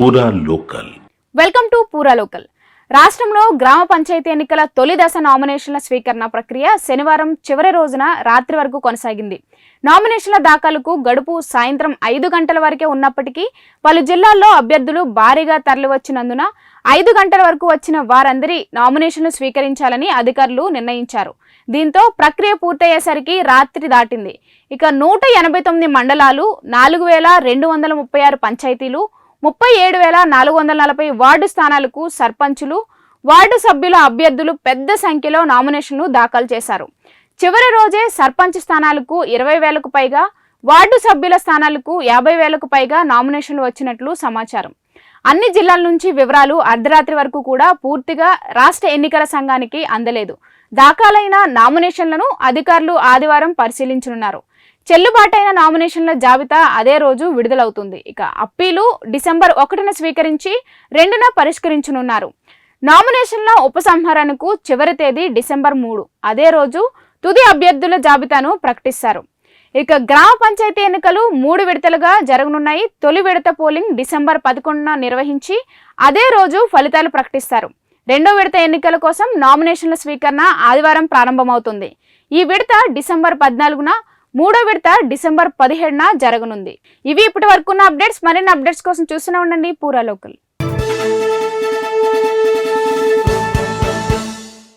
పూరా local welcome to పూరా local రాష్ట్రంలో గ్రామ పంచాయతీ ఎన్నికల తొలి దశ నామినేషన్ల స్వీకరణ ప్రక్రియ శనివారం చివరి రోజున రాత్రి వరకు కొనసాగింది. నామినేషన్ల దాఖలకు గడుపు సాయంత్రం ఐదు గంటల వరకే ఉన్నప్పటికీ పలు జిల్లాల్లో అభ్యర్థులు భారీగా తరలివచ్చినందున ఐదు గంటల వరకు వచ్చిన వారందరి నామినేషన్లు స్వీకరించాలని అధికారులు నిర్ణయించారు. దీంతో ప్రక్రియ పూర్తయ్యేసరికి రాత్రి దాటింది. ఇక నూట ఎనభై తొమ్మిది మండలాలు నాలుగు వేల రెండు వందల ముప్పై ఆరు పంచాయతీలు ముప్పై ఏడు వేల నాలుగు వందల నలభై వార్డు స్థానాలకు సర్పంచులు వార్డు సభ్యుల అభ్యర్థులు పెద్ద సంఖ్యలో నామినేషన్లు దాఖలు చేశారు. చివరి రోజే సర్పంచ్ స్థానాలకు ఇరవై వేలకు పైగా వార్డు సభ్యుల స్థానాలకు యాభై వేలకు పైగా నామినేషన్లు వచ్చినట్లు సమాచారం. అన్ని జిల్లాల నుంచి వివరాలు అర్ధరాత్రి వరకు కూడా పూర్తిగా రాష్ట్ర ఎన్నికల సంఘానికి అందలేదు. దాఖలైన నామినేషన్లను అధికారులు ఆదివారం పరిశీలించనున్నారు. చెల్లుబాటైన నామినేషన్ల జాబితా అదే రోజు విడుదలవుతుంది. ఇక అప్పీలు డిసెంబర్ ఒకటిన స్వీకరించి రెండున పరిష్కరించనున్నారు. నామినేషన్ల ఉపసంహరణకు చివరి తేదీ డిసెంబర్ మూడు. అదే రోజు తుది అభ్యర్థుల జాబితాను ప్రకటిస్తారు. ఇక గ్రామ పంచాయతీ ఎన్నికలు మూడు విడతలుగా జరగనున్నాయి. తొలి విడత పోలింగ్ డిసెంబర్ పదకొండున నిర్వహించి అదే రోజు ఫలితాలు ప్రకటిస్తారు. రెండో విడత ఎన్నికల కోసం నామినేషన్ల స్వీకరణ ఆదివారం ప్రారంభమవుతుంది. ఈ విడత డిసెంబర్ పద్నాలుగున మూడో విడత డిసెంబర్ పదిహేడున జరగనుంది. ఇవి ఇప్పటి వరకున్న అప్డేట్స్. మరిన్ని అప్డేట్స్ కోసం చూస్తూనే ఉండండి. పూరా లోకల్.